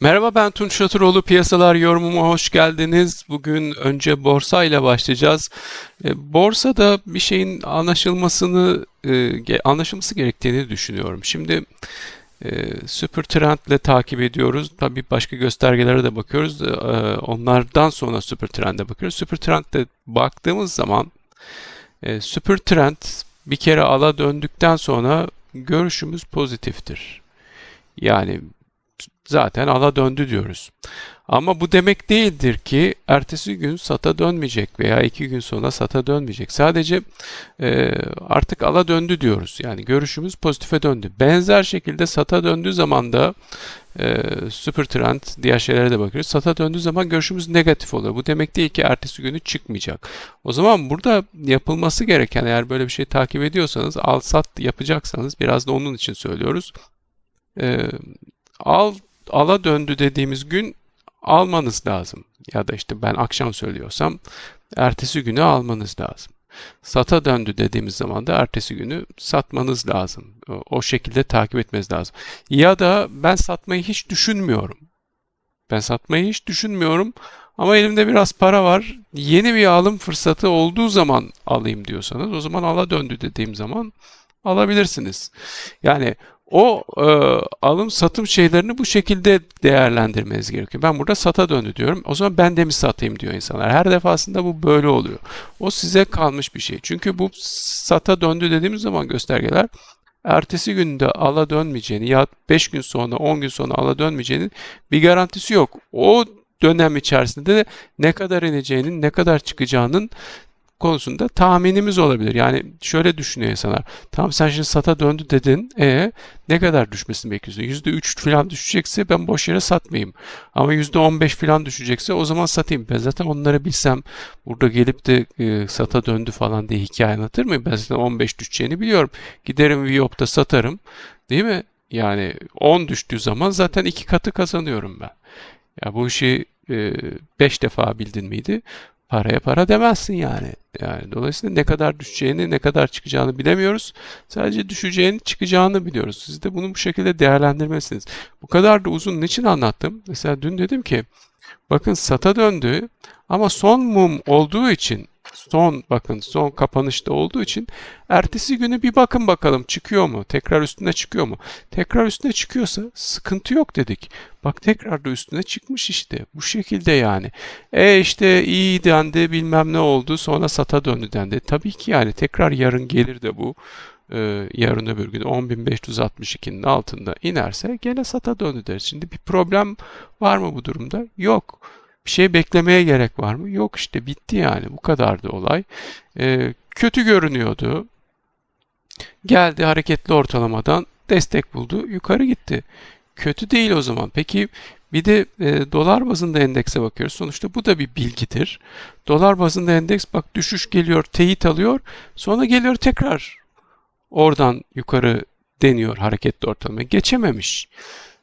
Merhaba ben Tunç Şatıroğlu. Piyasalar yorumuma hoş geldiniz. Bugün önce borsa ile başlayacağız. E, Borsada bir şeyin anlaşılmasını e, anlaşılması gerektiğini düşünüyorum. Şimdi e, süper trendle takip ediyoruz. Tabii başka göstergelere de bakıyoruz. Onlardan sonra süper trende bakıyoruz. Süper trendle baktığımız zaman süper trend bir kere ala döndükten sonra görüşümüz pozitiftir. Yani zaten ala döndü diyoruz. Ama bu demek değildir ki ertesi gün sata dönmeyecek veya iki gün sonra sata dönmeyecek. Sadece e, artık ala döndü diyoruz. Yani görüşümüz pozitife döndü. Benzer şekilde sata döndüğü zaman da e, süper trend diğer şeylere de bakıyoruz. Sata döndüğü zaman görüşümüz negatif oluyor. Bu demek değil ki ertesi günü çıkmayacak. O zaman burada yapılması gereken eğer böyle bir şey takip ediyorsanız al sat yapacaksanız biraz da onun için söylüyoruz. E, al ala döndü dediğimiz gün almanız lazım. Ya da işte ben akşam söylüyorsam ertesi günü almanız lazım. Sata döndü dediğimiz zaman da ertesi günü satmanız lazım. O, şekilde takip etmeniz lazım. Ya da ben satmayı hiç düşünmüyorum. Ben satmayı hiç düşünmüyorum ama elimde biraz para var. Yeni bir alım fırsatı olduğu zaman alayım diyorsanız o zaman ala döndü dediğim zaman alabilirsiniz. Yani o e, alım satım şeylerini bu şekilde değerlendirmeniz gerekiyor. Ben burada sata döndü diyorum. O zaman ben de mi satayım diyor insanlar. Her defasında bu böyle oluyor. O size kalmış bir şey. Çünkü bu sata döndü dediğimiz zaman göstergeler ertesi günde ala dönmeyeceğini ya 5 gün sonra 10 gün sonra ala dönmeyeceğinin bir garantisi yok. O dönem içerisinde de ne kadar ineceğinin, ne kadar çıkacağının konusunda tahminimiz olabilir. Yani şöyle düşünüyor insanlar. Tamam sen şimdi sata döndü dedin. E ne kadar düşmesini bekliyorsun? %3 falan düşecekse ben boş yere satmayayım. Ama %15 falan düşecekse o zaman satayım. Ben zaten onları bilsem burada gelip de e, sata döndü falan diye hikaye anlatır mıyım? Ben zaten 15 düşeceğini biliyorum. Giderim Viyop'ta satarım. Değil mi? Yani 10 düştüğü zaman zaten iki katı kazanıyorum ben. Ya bu işi 5 defa bildin miydi? Paraya para demezsin yani. Yani dolayısıyla ne kadar düşeceğini, ne kadar çıkacağını bilemiyoruz. Sadece düşeceğini, çıkacağını biliyoruz. Siz de bunu bu şekilde değerlendirmelisiniz. Bu kadar da uzun niçin anlattım? Mesela dün dedim ki bakın sata döndü ama son mum olduğu için son bakın son kapanışta olduğu için ertesi günü bir bakın bakalım çıkıyor mu? Tekrar üstüne çıkıyor mu? Tekrar üstüne çıkıyorsa sıkıntı yok dedik. Bak tekrar da üstüne çıkmış işte. Bu şekilde yani. E işte iyi dendi bilmem ne oldu sonra sata döndü dendi. Tabii ki yani tekrar yarın gelir de bu. Ee, yarın öbür gün 10.562'nin altında inerse gene sata döndü deriz. Şimdi bir problem var mı bu durumda? Yok. Bir şey beklemeye gerek var mı? Yok işte bitti yani. Bu kadardı olay. Ee, kötü görünüyordu. Geldi hareketli ortalamadan destek buldu. Yukarı gitti. Kötü değil o zaman. Peki bir de e, dolar bazında endekse bakıyoruz. Sonuçta bu da bir bilgidir. Dolar bazında endeks bak düşüş geliyor, teyit alıyor. Sonra geliyor tekrar oradan yukarı deniyor hareketli ortalama. Geçememiş.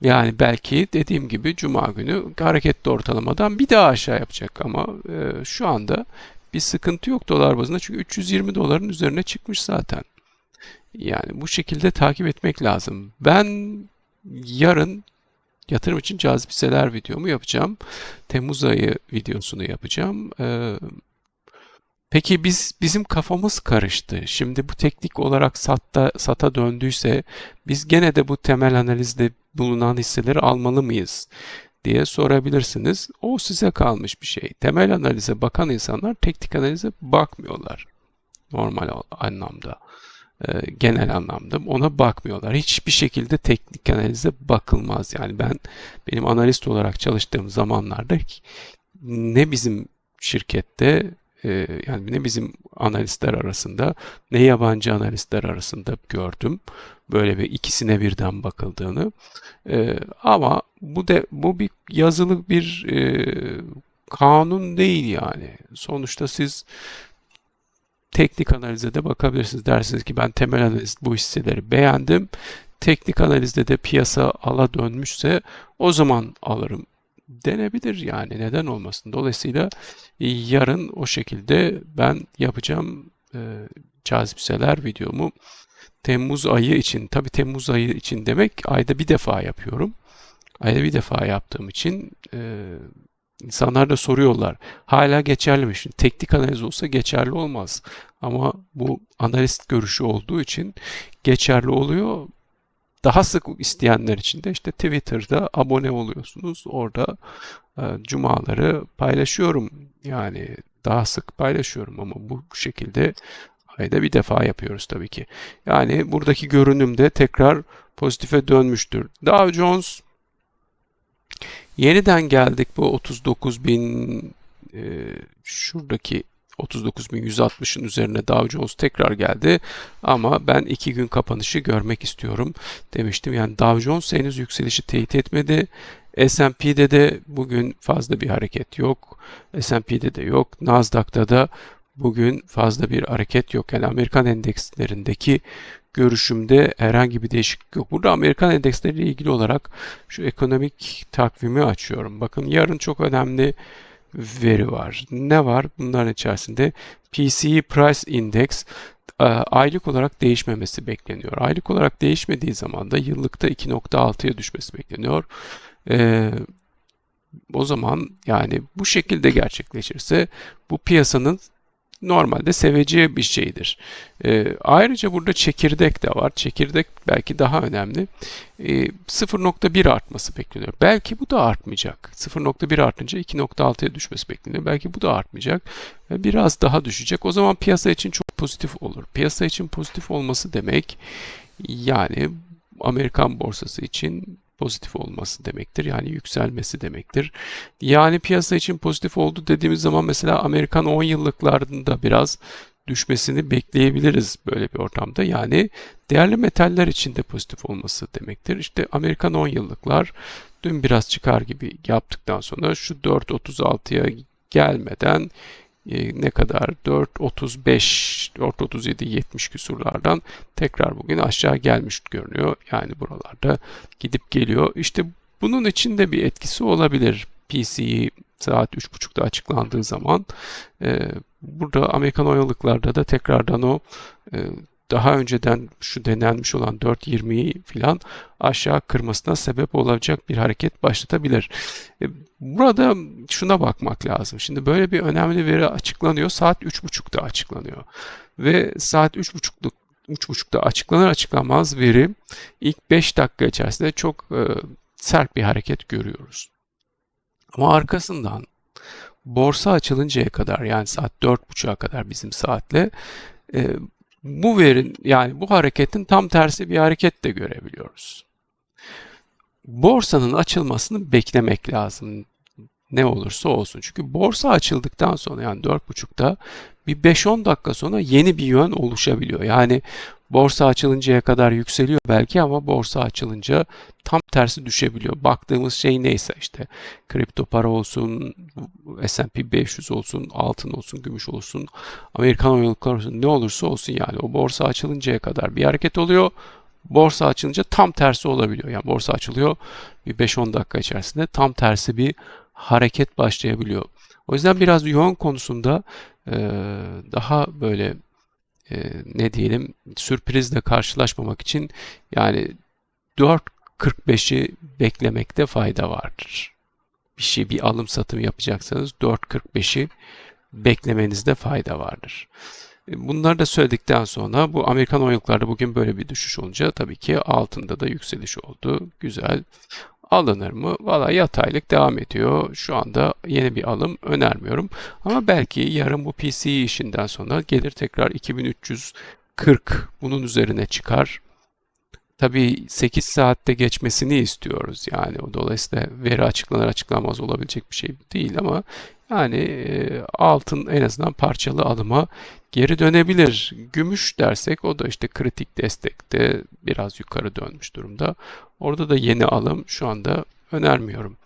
Yani belki dediğim gibi Cuma günü hareketli ortalamadan bir daha aşağı yapacak ama e, şu anda bir sıkıntı yok dolar bazında çünkü 320 doların üzerine çıkmış zaten. Yani bu şekilde takip etmek lazım. Ben yarın yatırım için cazip hisseler videomu yapacağım. Temmuz ayı videosunu yapacağım. Ee, peki biz bizim kafamız karıştı. Şimdi bu teknik olarak satta, sata döndüyse biz gene de bu temel analizde bulunan hisseleri almalı mıyız diye sorabilirsiniz. O size kalmış bir şey. Temel analize bakan insanlar teknik analize bakmıyorlar. Normal anlamda e, genel anlamda ona bakmıyorlar. Hiçbir şekilde teknik analize bakılmaz. Yani ben benim analist olarak çalıştığım zamanlarda ne bizim şirkette e, yani ne bizim analistler arasında ne yabancı analistler arasında gördüm. Böyle bir ikisine birden bakıldığını. E, ama bu de bu bir yazılı bir e, kanun değil yani. Sonuçta siz teknik analize de bakabilirsiniz. Dersiniz ki ben temel analiz bu hisseleri beğendim. Teknik analizde de piyasa ala dönmüşse o zaman alırım denebilir yani neden olmasın. Dolayısıyla yarın o şekilde ben yapacağım e, cazip hisseler videomu Temmuz ayı için tabi Temmuz ayı için demek ayda bir defa yapıyorum. Ayda bir defa yaptığım için e, insanlar da soruyorlar. Hala geçerli mi? Şimdi teknik analiz olsa geçerli olmaz. Ama bu analist görüşü olduğu için geçerli oluyor. Daha sık isteyenler için de işte Twitter'da abone oluyorsunuz. Orada e, cumaları paylaşıyorum. Yani daha sık paylaşıyorum ama bu şekilde ayda bir defa yapıyoruz tabii ki. Yani buradaki görünüm de tekrar pozitife dönmüştür. Dow Jones yeniden geldik bu 39 bin e, şuradaki 39.160'ın üzerine Dow Jones tekrar geldi. Ama ben iki gün kapanışı görmek istiyorum demiştim. Yani Dow Jones henüz yükselişi teyit etmedi. S&P'de de bugün fazla bir hareket yok. S&P'de de yok. Nasdaq'ta da bugün fazla bir hareket yok. Yani Amerikan endekslerindeki görüşümde herhangi bir değişiklik yok. Burada Amerikan endeksleriyle ilgili olarak şu ekonomik takvimi açıyorum. Bakın yarın çok önemli veri var. Ne var? Bunların içerisinde PCE Price Index e, aylık olarak değişmemesi bekleniyor. Aylık olarak değişmediği zaman da yıllıkta 2.6'ya düşmesi bekleniyor. Ee, o zaman yani bu şekilde gerçekleşirse bu piyasanın normalde seveceği bir şeydir. E, ayrıca burada çekirdek de var. Çekirdek belki daha önemli. E, ee, 0.1 artması bekleniyor. Belki bu da artmayacak. 0.1 artınca 2.6'ya düşmesi bekleniyor. Belki bu da artmayacak. E, biraz daha düşecek. O zaman piyasa için çok pozitif olur. Piyasa için pozitif olması demek yani Amerikan borsası için pozitif olması demektir. Yani yükselmesi demektir. Yani piyasa için pozitif oldu dediğimiz zaman mesela Amerikan 10 yıllıklarında biraz düşmesini bekleyebiliriz böyle bir ortamda. Yani değerli metaller için de pozitif olması demektir. İşte Amerikan 10 yıllıklar dün biraz çıkar gibi yaptıktan sonra şu 4.36'ya gelmeden e, ne kadar 4.35 4.37 70 küsurlardan tekrar bugün aşağı gelmiş görünüyor. Yani buralarda gidip geliyor. İşte bunun içinde bir etkisi olabilir. PC'yi saat 3.30'da açıklandığı zaman e, burada Amerikan oyalıklarda da tekrardan o e, daha önceden şu denenmiş olan 4.20'yi filan aşağı kırmasına sebep olacak bir hareket başlatabilir. E, burada şuna bakmak lazım. Şimdi böyle bir önemli veri açıklanıyor. Saat 3.30'da açıklanıyor. Ve saat 3.30'luk 3.30'da açıklanır açıklanmaz veri ilk 5 dakika içerisinde çok e, sert bir hareket görüyoruz. Ama arkasından borsa açılıncaya kadar yani saat 4.30'a kadar bizim saatle e, bu verin yani bu hareketin tam tersi bir hareket de görebiliyoruz. Borsanın açılmasını beklemek lazım. Ne olursa olsun. Çünkü borsa açıldıktan sonra yani 4.30'da bir 5-10 dakika sonra yeni bir yön oluşabiliyor. Yani borsa açılıncaya kadar yükseliyor belki ama borsa açılınca tam tersi düşebiliyor. Baktığımız şey neyse işte kripto para olsun, S&P 500 olsun, altın olsun, gümüş olsun, Amerikan oyunculuklar olsun ne olursa olsun yani o borsa açılıncaya kadar bir hareket oluyor. Borsa açılınca tam tersi olabiliyor. Yani borsa açılıyor bir 5-10 dakika içerisinde tam tersi bir hareket başlayabiliyor. O yüzden biraz yoğun konusunda daha böyle ne diyelim sürprizle karşılaşmamak için yani 4.45'i beklemekte fayda vardır. Bir şey bir alım satım yapacaksanız 4.45'i beklemenizde fayda vardır. Bunları da söyledikten sonra bu Amerikan oyuncularda bugün böyle bir düşüş olunca tabii ki altında da yükseliş oldu. Güzel. Alınır mı? Valla yataylık devam ediyor. Şu anda yeni bir alım önermiyorum. Ama belki yarın bu PCE işinden sonra gelir tekrar 2340 bunun üzerine çıkar. Tabii 8 saatte geçmesini istiyoruz. Yani o dolayısıyla veri açıklanır açıklanmaz olabilecek bir şey değil ama yani altın en azından parçalı alıma geri dönebilir. Gümüş dersek o da işte kritik destekte biraz yukarı dönmüş durumda. Orada da yeni alım şu anda önermiyorum.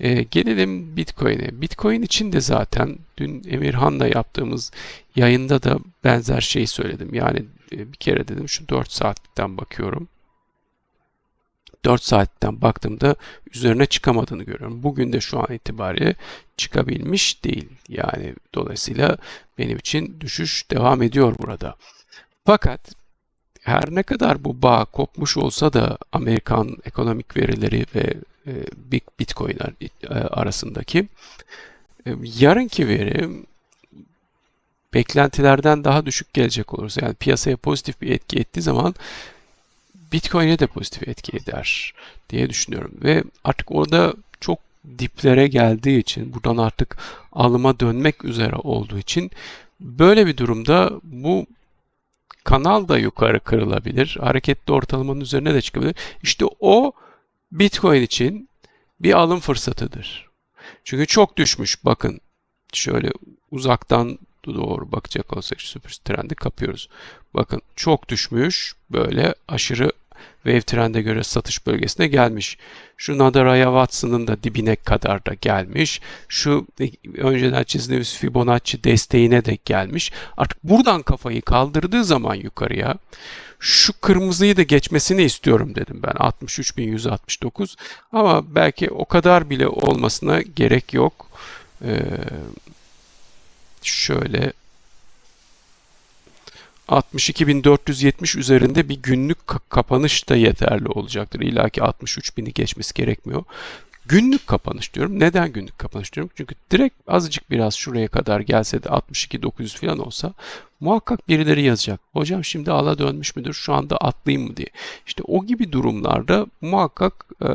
E, gelelim Bitcoin'e. Bitcoin için de zaten dün Emirhan'la yaptığımız yayında da benzer şeyi söyledim. Yani e, bir kere dedim şu 4 saatten bakıyorum. 4 saatten baktığımda üzerine çıkamadığını görüyorum. Bugün de şu an itibariyle çıkabilmiş değil. Yani dolayısıyla benim için düşüş devam ediyor burada. Fakat her ne kadar bu bağ kopmuş olsa da Amerikan ekonomik verileri ve e, Big Bitcoin'ler e, arasındaki. E, yarınki veri beklentilerden daha düşük gelecek olursa yani piyasaya pozitif bir etki ettiği zaman Bitcoin'e de pozitif etki eder diye düşünüyorum. Ve artık orada çok diplere geldiği için buradan artık alıma dönmek üzere olduğu için böyle bir durumda bu kanal da yukarı kırılabilir. Hareketli ortalamanın üzerine de çıkabilir. İşte o Bitcoin için bir alım fırsatıdır. Çünkü çok düşmüş. Bakın şöyle uzaktan doğru bakacak olsak süper trendi kapıyoruz. Bakın çok düşmüş. Böyle aşırı wave trende göre satış bölgesine gelmiş. Şu Nadaraya Watson'ın da dibine kadar da gelmiş. Şu önceden çizdiğimiz Fibonacci desteğine de gelmiş. Artık buradan kafayı kaldırdığı zaman yukarıya şu kırmızıyı da geçmesini istiyorum dedim ben 63.169 ama belki o kadar bile olmasına gerek yok. Ee, şöyle 62.470 üzerinde bir günlük kapanış da yeterli olacaktır. İlla ki 63.000'i geçmesi gerekmiyor. Günlük kapanış diyorum. Neden günlük kapanış diyorum? Çünkü direkt azıcık biraz şuraya kadar gelse de 62.900 falan olsa muhakkak birileri yazacak. Hocam şimdi ala dönmüş müdür? Şu anda atlayayım mı diye. İşte o gibi durumlarda muhakkak ee,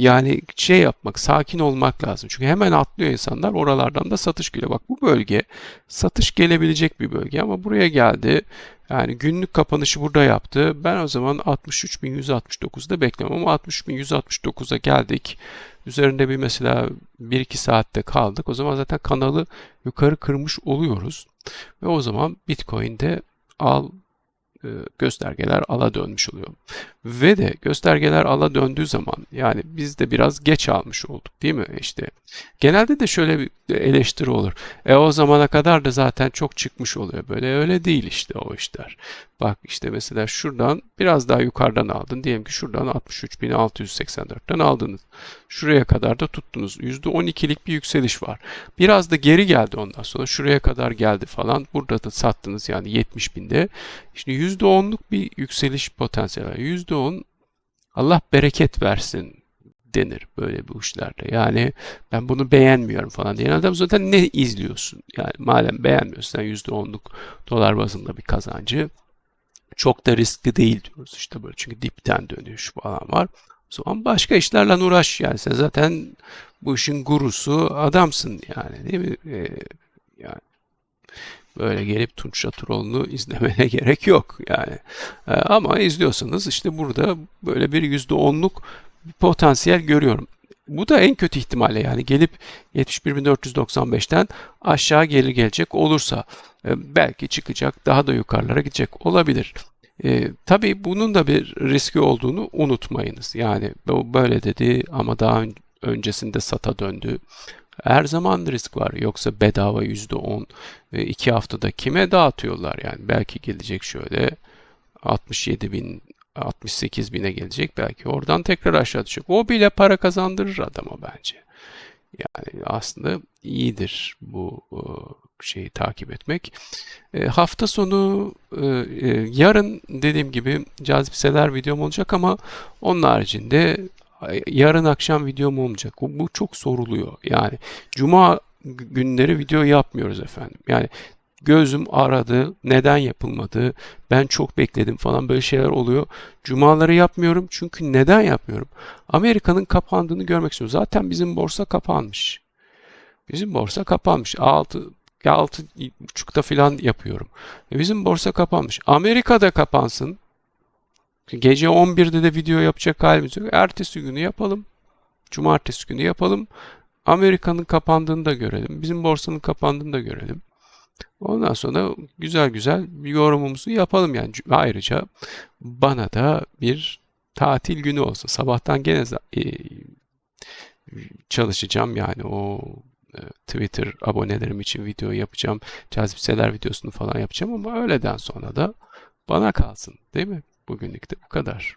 yani şey yapmak, sakin olmak lazım. Çünkü hemen atlıyor insanlar. Oralardan da satış geliyor. Bak bu bölge satış gelebilecek bir bölge ama buraya geldi. Yani günlük kapanışı burada yaptı. Ben o zaman 63.169'da beklemem ama 63.169'a geldik. Üzerinde bir mesela 1-2 saatte kaldık. O zaman zaten kanalı yukarı kırmış oluyoruz. Ve o zaman Bitcoin'de al göstergeler ala dönmüş oluyor. Ve de göstergeler ala döndüğü zaman yani biz de biraz geç almış olduk değil mi? İşte genelde de şöyle bir eleştiri olur. E o zamana kadar da zaten çok çıkmış oluyor. Böyle öyle değil işte o işler. Bak işte mesela şuradan biraz daha yukarıdan aldın. Diyelim ki şuradan 63.684'ten aldınız. Şuraya kadar da tuttunuz. %12'lik bir yükseliş var. Biraz da geri geldi ondan sonra. Şuraya kadar geldi falan. Burada da sattınız yani 70 binde. Şimdi %10'luk bir yükseliş potansiyeli var. %10 Allah bereket versin denir böyle bu işlerde. Yani ben bunu beğenmiyorum falan diyen adam zaten ne izliyorsun? Yani madem beğenmiyorsun %10'luk dolar bazında bir kazancı çok da riskli değil diyoruz işte böyle çünkü dipten dönüş falan var. O zaman başka işlerle uğraş yani sen zaten bu işin gurusu adamsın yani değil mi? Ee, yani böyle gelip Tunç Şatıroğlu'nu izlemene gerek yok yani. Ee, ama izliyorsanız işte burada böyle bir yüzde onluk potansiyel görüyorum. Bu da en kötü ihtimalle yani gelip 71.495'ten aşağı geri gelecek olursa e, belki çıkacak daha da yukarılara gidecek olabilir. E, tabii bunun da bir riski olduğunu unutmayınız. Yani böyle dedi ama daha öncesinde sata döndü. Her zaman risk var. Yoksa bedava %10 ve 2 haftada kime dağıtıyorlar yani. Belki gelecek şöyle 67 bin 68 bine gelecek belki oradan tekrar aşağı düşecek. O bile para kazandırır adama bence. Yani aslında iyidir bu şeyi takip etmek. E, hafta sonu e, e, yarın dediğim gibi cazipseler videom olacak ama onun haricinde yarın akşam videom olmayacak. Bu çok soruluyor. Yani cuma günleri video yapmıyoruz efendim. Yani gözüm aradı, neden yapılmadı, ben çok bekledim falan böyle şeyler oluyor. Cumaları yapmıyorum çünkü neden yapmıyorum? Amerika'nın kapandığını görmek istiyorum. Zaten bizim borsa kapanmış. Bizim borsa kapanmış. 6 6 buçukta falan yapıyorum. E, bizim borsa kapanmış. Amerika'da kapansın. Gece 11'de de video yapacak halimiz yok. Ertesi günü yapalım. Cumartesi günü yapalım. Amerika'nın kapandığını da görelim. Bizim borsanın kapandığını da görelim. Ondan sonra güzel güzel bir yorumumuzu yapalım yani. Ayrıca bana da bir tatil günü olsun. Sabahtan gene e, çalışacağım yani o e, Twitter abonelerim için video yapacağım. Cazipseler videosunu falan yapacağım ama öğleden sonra da bana kalsın değil mi? Bugünlük de bu kadar.